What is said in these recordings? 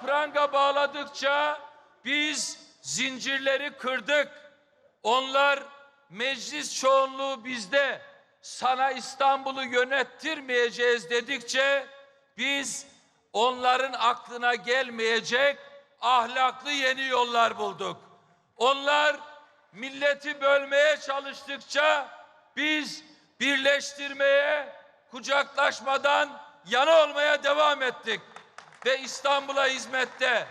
pranga bağladıkça biz zincirleri kırdık. Onlar meclis çoğunluğu bizde sana İstanbul'u yönettirmeyeceğiz dedikçe biz onların aklına gelmeyecek ahlaklı yeni yollar bulduk. Onlar milleti bölmeye çalıştıkça biz birleştirmeye, kucaklaşmadan yana olmaya devam ettik. Ve İstanbul'a hizmette,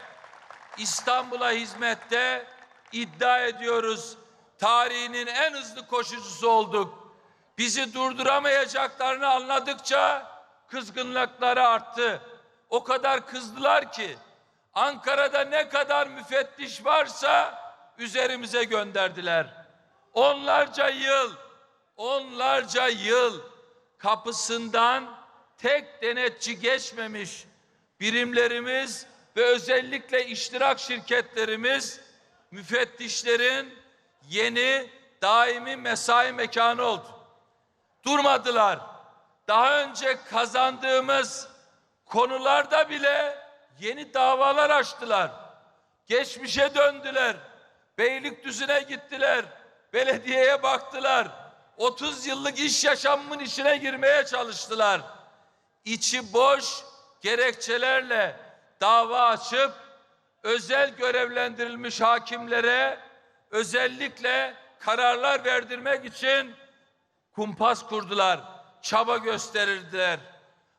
İstanbul'a hizmette iddia ediyoruz. Tarihinin en hızlı koşucusu olduk. Bizi durduramayacaklarını anladıkça kızgınlıkları arttı. O kadar kızdılar ki Ankara'da ne kadar müfettiş varsa üzerimize gönderdiler. Onlarca yıl, onlarca yıl kapısından tek denetçi geçmemiş birimlerimiz ve özellikle iştirak şirketlerimiz müfettişlerin yeni daimi mesai mekanı oldu. Durmadılar. Daha önce kazandığımız konularda bile yeni davalar açtılar. Geçmişe döndüler. Beylikdüzü'ne gittiler. Belediyeye baktılar. 30 yıllık iş yaşamımın içine girmeye çalıştılar. İçi boş gerekçelerle dava açıp özel görevlendirilmiş hakimlere özellikle kararlar verdirmek için kumpas kurdular, çaba gösterirdiler.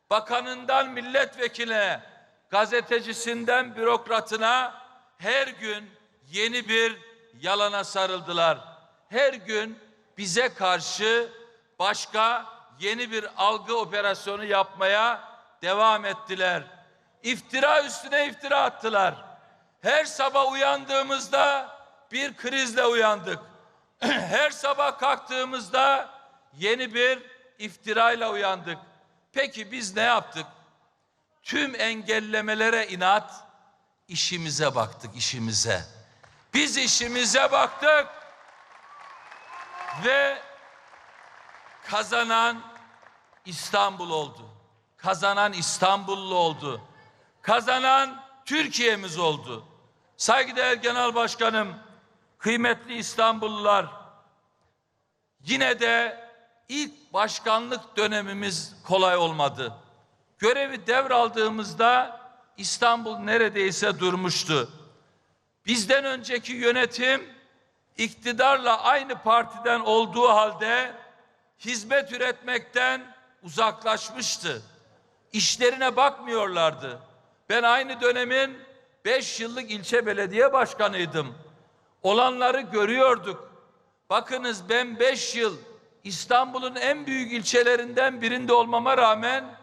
Bakanından milletvekiline, gazetecisinden bürokratına her gün yeni bir yalana sarıldılar. Her gün bize karşı başka yeni bir algı operasyonu yapmaya devam ettiler. İftira üstüne iftira attılar. Her sabah uyandığımızda bir krizle uyandık. Her sabah kalktığımızda yeni bir iftirayla uyandık. Peki biz ne yaptık? Tüm engellemelere inat, işimize baktık, işimize. Biz işimize baktık ve kazanan İstanbul oldu. Kazanan İstanbullu oldu. Kazanan Türkiye'miz oldu. Saygıdeğer Genel Başkanım, kıymetli İstanbullular, yine de ilk başkanlık dönemimiz kolay olmadı. Görevi devraldığımızda İstanbul neredeyse durmuştu. Bizden önceki yönetim iktidarla aynı partiden olduğu halde hizmet üretmekten uzaklaşmıştı. İşlerine bakmıyorlardı. Ben aynı dönemin beş yıllık ilçe belediye başkanıydım. Olanları görüyorduk. Bakınız ben beş yıl İstanbul'un en büyük ilçelerinden birinde olmama rağmen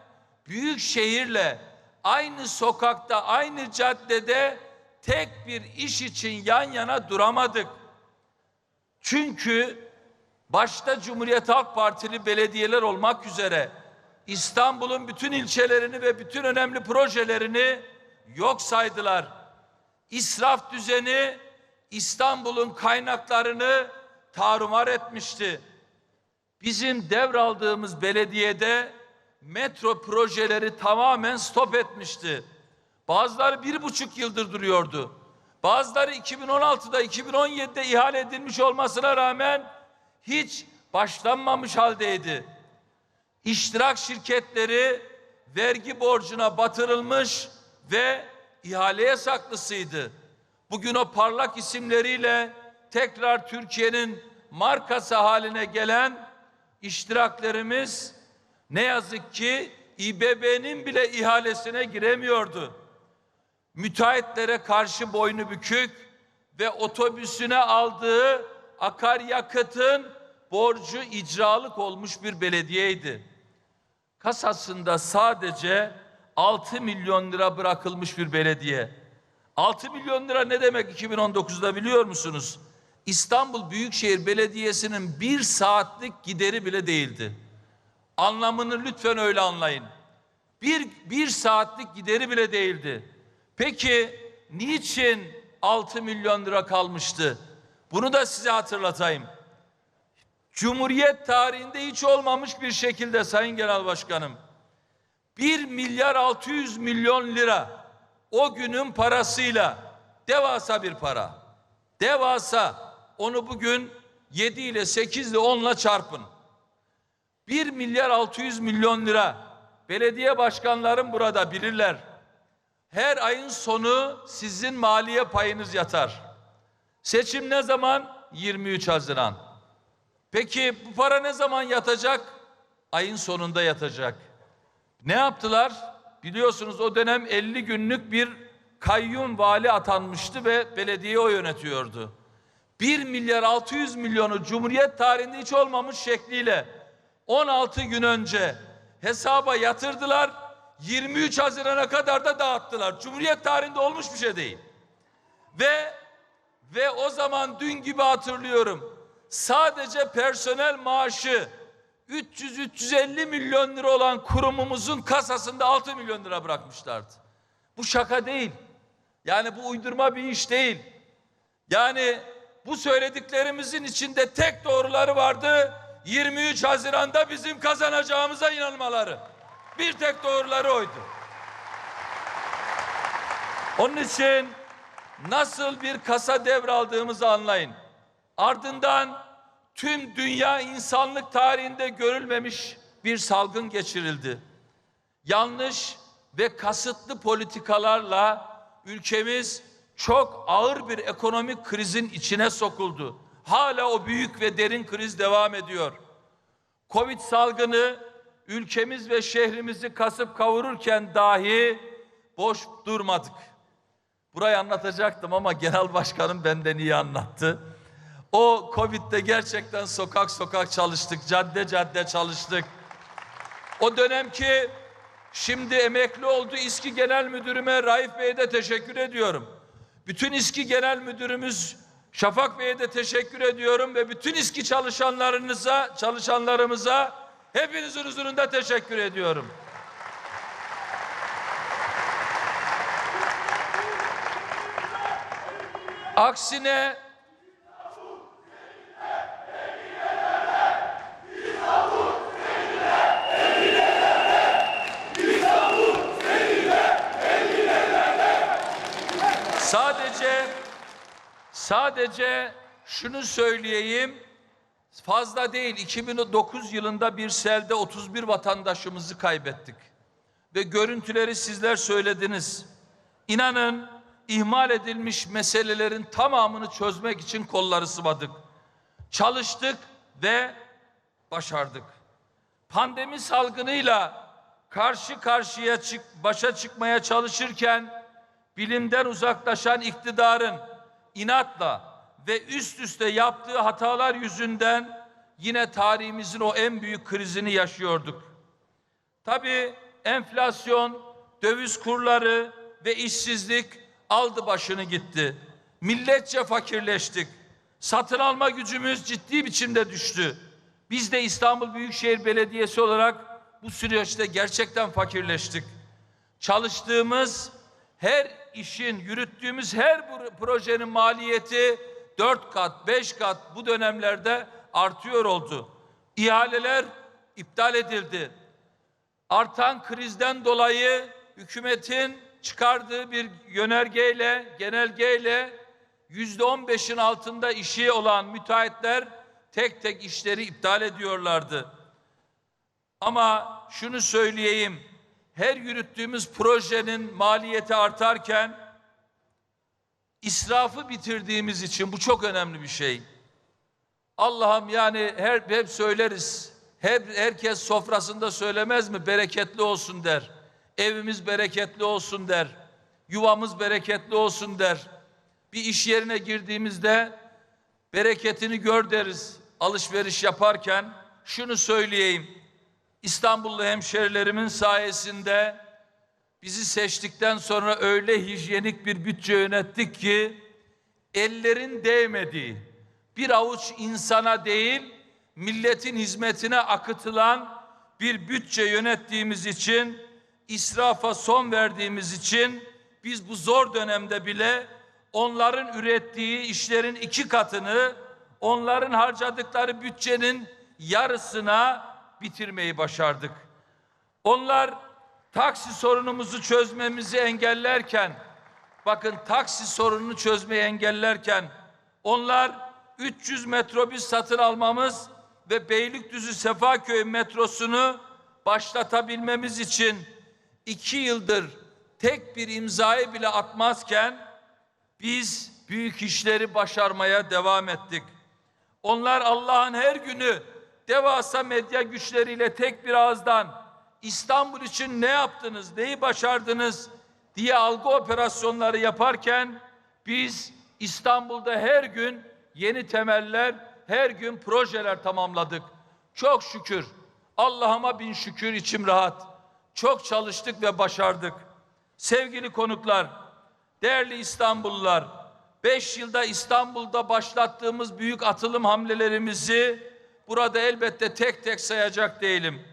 büyük şehirle aynı sokakta, aynı caddede tek bir iş için yan yana duramadık. Çünkü başta Cumhuriyet Halk Partili belediyeler olmak üzere İstanbul'un bütün ilçelerini ve bütün önemli projelerini yok saydılar. İsraf düzeni İstanbul'un kaynaklarını tarumar etmişti. Bizim devraldığımız belediyede metro projeleri tamamen stop etmişti. Bazıları bir buçuk yıldır duruyordu. Bazıları 2016'da 2017'de ihale edilmiş olmasına rağmen hiç başlanmamış haldeydi. İştirak şirketleri vergi borcuna batırılmış ve ihale yasaklısıydı. Bugün o parlak isimleriyle tekrar Türkiye'nin markası haline gelen iştiraklerimiz ne yazık ki İBB'nin bile ihalesine giremiyordu. Müteahhitlere karşı boynu bükük ve otobüsüne aldığı akaryakıtın borcu icralık olmuş bir belediyeydi. Kasasında sadece 6 milyon lira bırakılmış bir belediye. 6 milyon lira ne demek 2019'da biliyor musunuz? İstanbul Büyükşehir Belediyesi'nin bir saatlik gideri bile değildi. Anlamını lütfen öyle anlayın. Bir, bir saatlik gideri bile değildi. Peki niçin 6 milyon lira kalmıştı? Bunu da size hatırlatayım. Cumhuriyet tarihinde hiç olmamış bir şekilde Sayın Genel Başkanım 1 milyar 600 milyon lira o günün parasıyla devasa bir para. Devasa. Onu bugün 7 ile 8 ile 10 ile çarpın. 1 milyar 600 milyon lira. Belediye başkanlarım burada bilirler. Her ayın sonu sizin maliye payınız yatar. Seçim ne zaman? 23 Haziran. Peki bu para ne zaman yatacak? Ayın sonunda yatacak. Ne yaptılar? Biliyorsunuz o dönem 50 günlük bir kayyum vali atanmıştı ve belediye o yönetiyordu. 1 milyar 600 milyonu Cumhuriyet tarihinde hiç olmamış şekliyle 16 gün önce hesaba yatırdılar. 23 Haziran'a kadar da dağıttılar. Cumhuriyet tarihinde olmuş bir şey değil. Ve ve o zaman dün gibi hatırlıyorum. Sadece personel maaşı 300-350 milyon lira olan kurumumuzun kasasında 6 milyon lira bırakmışlardı. Bu şaka değil. Yani bu uydurma bir iş değil. Yani bu söylediklerimizin içinde tek doğruları vardı. 23 Haziran'da bizim kazanacağımıza inanmaları. Bir tek doğruları oydu. Onun için nasıl bir kasa devraldığımızı anlayın. Ardından tüm dünya insanlık tarihinde görülmemiş bir salgın geçirildi. Yanlış ve kasıtlı politikalarla ülkemiz çok ağır bir ekonomik krizin içine sokuldu. Hala o büyük ve derin kriz devam ediyor. Covid salgını ülkemiz ve şehrimizi kasıp kavururken dahi boş durmadık. Burayı anlatacaktım ama genel başkanım benden iyi anlattı. O Covid'de gerçekten sokak sokak çalıştık, cadde cadde çalıştık. O dönemki şimdi emekli oldu İSKİ Genel Müdürüme Raif Bey'e de teşekkür ediyorum. Bütün İSKİ Genel Müdürümüz Şafak Bey'e de teşekkür ediyorum ve bütün İSKİ çalışanlarınıza, çalışanlarımıza hepinizin huzurunda teşekkür ediyorum. Aksine Sadece sadece şunu söyleyeyim. Fazla değil. 2009 yılında bir selde 31 vatandaşımızı kaybettik. Ve görüntüleri sizler söylediniz. İnanın ihmal edilmiş meselelerin tamamını çözmek için kolları sıvadık. Çalıştık ve başardık. Pandemi salgınıyla karşı karşıya çık, başa çıkmaya çalışırken bilimden uzaklaşan iktidarın inatla ve üst üste yaptığı hatalar yüzünden yine tarihimizin o en büyük krizini yaşıyorduk. Tabii enflasyon, döviz kurları ve işsizlik aldı başını gitti. Milletçe fakirleştik. Satın alma gücümüz ciddi biçimde düştü. Biz de İstanbul Büyükşehir Belediyesi olarak bu süreçte gerçekten fakirleştik. Çalıştığımız her işin, yürüttüğümüz her projenin maliyeti dört kat, beş kat bu dönemlerde artıyor oldu. İhaleler iptal edildi. Artan krizden dolayı hükümetin çıkardığı bir yönergeyle, genelgeyle yüzde on beşin altında işi olan müteahhitler tek tek işleri iptal ediyorlardı. Ama şunu söyleyeyim, her yürüttüğümüz projenin maliyeti artarken israfı bitirdiğimiz için bu çok önemli bir şey. Allah'ım yani her hep söyleriz. Hep herkes sofrasında söylemez mi? Bereketli olsun der. Evimiz bereketli olsun der. Yuvamız bereketli olsun der. Bir iş yerine girdiğimizde bereketini gör deriz. Alışveriş yaparken şunu söyleyeyim. İstanbullu hemşerilerimin sayesinde bizi seçtikten sonra öyle hijyenik bir bütçe yönettik ki ellerin değmediği bir avuç insana değil milletin hizmetine akıtılan bir bütçe yönettiğimiz için israfa son verdiğimiz için biz bu zor dönemde bile onların ürettiği işlerin iki katını onların harcadıkları bütçenin yarısına bitirmeyi başardık. Onlar taksi sorunumuzu çözmemizi engellerken, bakın taksi sorununu çözmeyi engellerken, onlar 300 metrobüs satın almamız ve Beylikdüzü Sefaköy metrosunu başlatabilmemiz için iki yıldır tek bir imzayı bile atmazken biz büyük işleri başarmaya devam ettik. Onlar Allah'ın her günü devasa medya güçleriyle tek bir ağızdan İstanbul için ne yaptınız, neyi başardınız diye algı operasyonları yaparken biz İstanbul'da her gün yeni temeller, her gün projeler tamamladık. Çok şükür, Allah'ıma bin şükür içim rahat. Çok çalıştık ve başardık. Sevgili konuklar, değerli İstanbullular, 5 yılda İstanbul'da başlattığımız büyük atılım hamlelerimizi burada elbette tek tek sayacak değilim.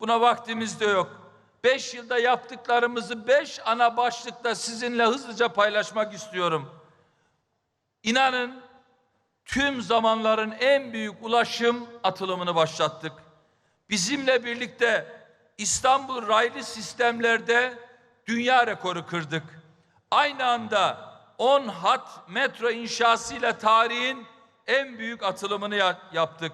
Buna vaktimiz de yok. 5 yılda yaptıklarımızı 5 ana başlıkta sizinle hızlıca paylaşmak istiyorum. İnanın tüm zamanların en büyük ulaşım atılımını başlattık. Bizimle birlikte İstanbul raylı sistemlerde dünya rekoru kırdık. Aynı anda 10 hat metro inşasıyla tarihin en büyük atılımını ya- yaptık.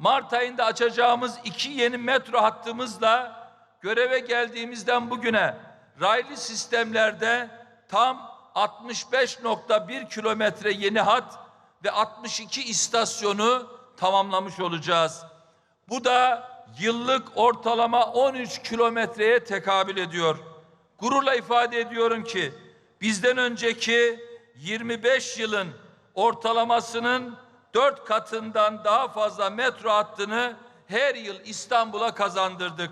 Mart ayında açacağımız iki yeni metro hattımızla göreve geldiğimizden bugüne raylı sistemlerde tam 65.1 kilometre yeni hat ve 62 istasyonu tamamlamış olacağız. Bu da yıllık ortalama 13 kilometreye tekabül ediyor. Gururla ifade ediyorum ki bizden önceki 25 yılın ortalamasının 4 katından daha fazla metro hattını her yıl İstanbul'a kazandırdık.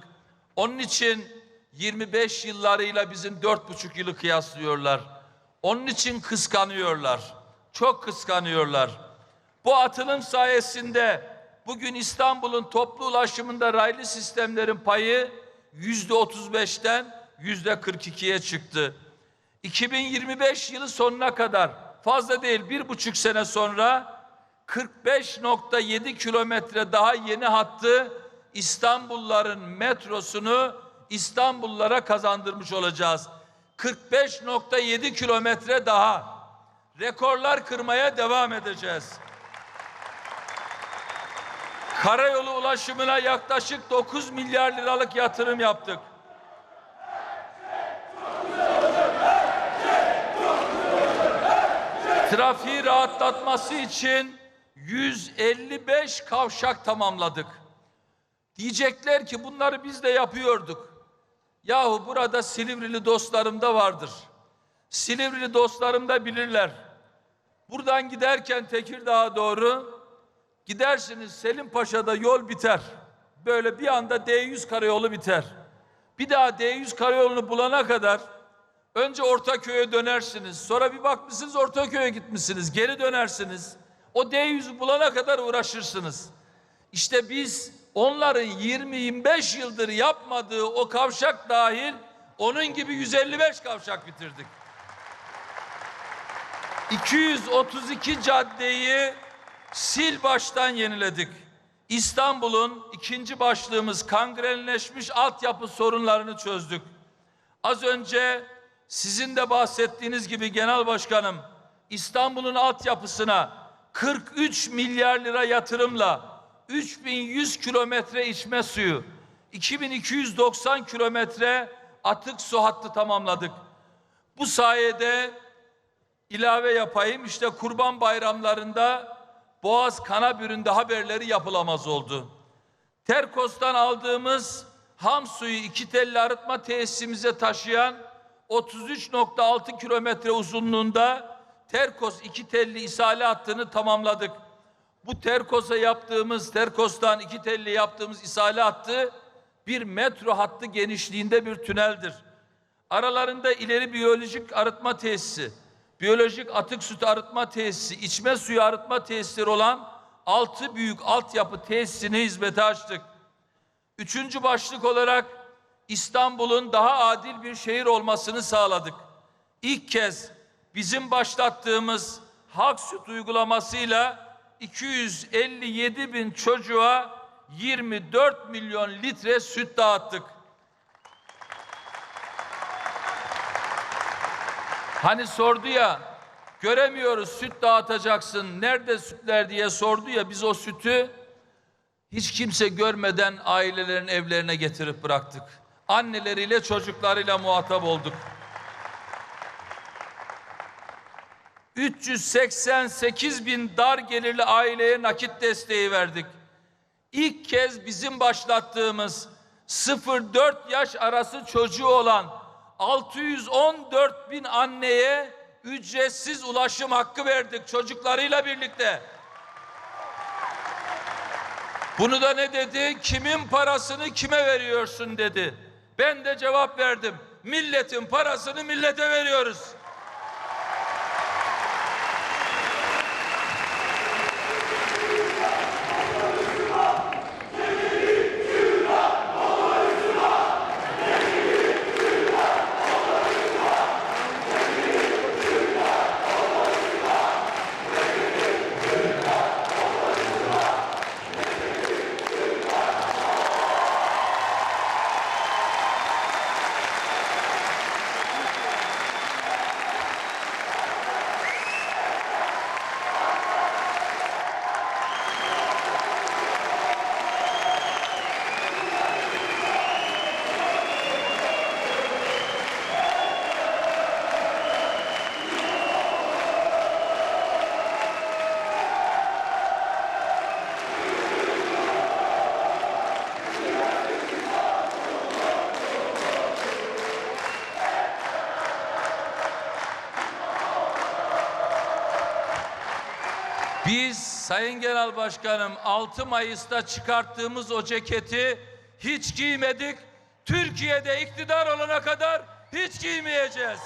Onun için 25 yıllarıyla bizim 4,5 yılı kıyaslıyorlar. Onun için kıskanıyorlar. Çok kıskanıyorlar. Bu atılım sayesinde bugün İstanbul'un toplu ulaşımında raylı sistemlerin payı yüzde 35'ten yüzde 42'ye çıktı. 2025 yılı sonuna kadar fazla değil bir buçuk sene sonra 45.7 kilometre daha yeni hattı İstanbulluların metrosunu İstanbullulara kazandırmış olacağız. 45.7 kilometre daha. Rekorlar kırmaya devam edeceğiz. Karayolu ulaşımına yaklaşık 9 milyar liralık yatırım yaptık. Trafiği rahatlatması için 155 kavşak tamamladık. Diyecekler ki bunları biz de yapıyorduk. Yahu burada Silivrili dostlarım da vardır. Silivrili dostlarım da bilirler. Buradan giderken Tekirdağ'a doğru gidersiniz Selim Paşa'da yol biter. Böyle bir anda D100 karayolu biter. Bir daha D100 karayolunu bulana kadar önce Ortaköy'e dönersiniz. Sonra bir bakmışsınız Ortaköy'e gitmişsiniz. Geri dönersiniz. O D100'ü bulana kadar uğraşırsınız. İşte biz onların 20-25 yıldır yapmadığı o kavşak dahil onun gibi 155 kavşak bitirdik. 232 caddeyi sil baştan yeniledik. İstanbul'un ikinci başlığımız kangrenleşmiş altyapı sorunlarını çözdük. Az önce sizin de bahsettiğiniz gibi genel başkanım İstanbul'un altyapısına 43 milyar lira yatırımla 3100 kilometre içme suyu, 2290 kilometre atık su hattı tamamladık. Bu sayede ilave yapayım işte kurban bayramlarında Boğaz Kanabürü'nde haberleri yapılamaz oldu. Terkos'tan aldığımız ham suyu iki telli arıtma tesisimize taşıyan 33.6 kilometre uzunluğunda Terkos iki telli isale hattını tamamladık. Bu Terkos'a yaptığımız, Terkos'tan iki telli yaptığımız isale hattı bir metro hattı genişliğinde bir tüneldir. Aralarında ileri biyolojik arıtma tesisi, biyolojik atık sütü arıtma tesisi, içme suyu arıtma tesisleri olan altı büyük altyapı tesisini hizmete açtık. Üçüncü başlık olarak İstanbul'un daha adil bir şehir olmasını sağladık. İlk kez bizim başlattığımız hak süt uygulamasıyla 257 bin çocuğa 24 milyon litre süt dağıttık. Hani sordu ya göremiyoruz süt dağıtacaksın nerede sütler diye sordu ya biz o sütü hiç kimse görmeden ailelerin evlerine getirip bıraktık. Anneleriyle çocuklarıyla muhatap olduk. 388 bin dar gelirli aileye nakit desteği verdik. İlk kez bizim başlattığımız 0-4 yaş arası çocuğu olan 614 bin anneye ücretsiz ulaşım hakkı verdik çocuklarıyla birlikte. Bunu da ne dedi? Kimin parasını kime veriyorsun dedi. Ben de cevap verdim. Milletin parasını millete veriyoruz. Sayın Genel Başkanım 6 Mayıs'ta çıkarttığımız o ceketi hiç giymedik. Türkiye'de iktidar olana kadar hiç giymeyeceğiz.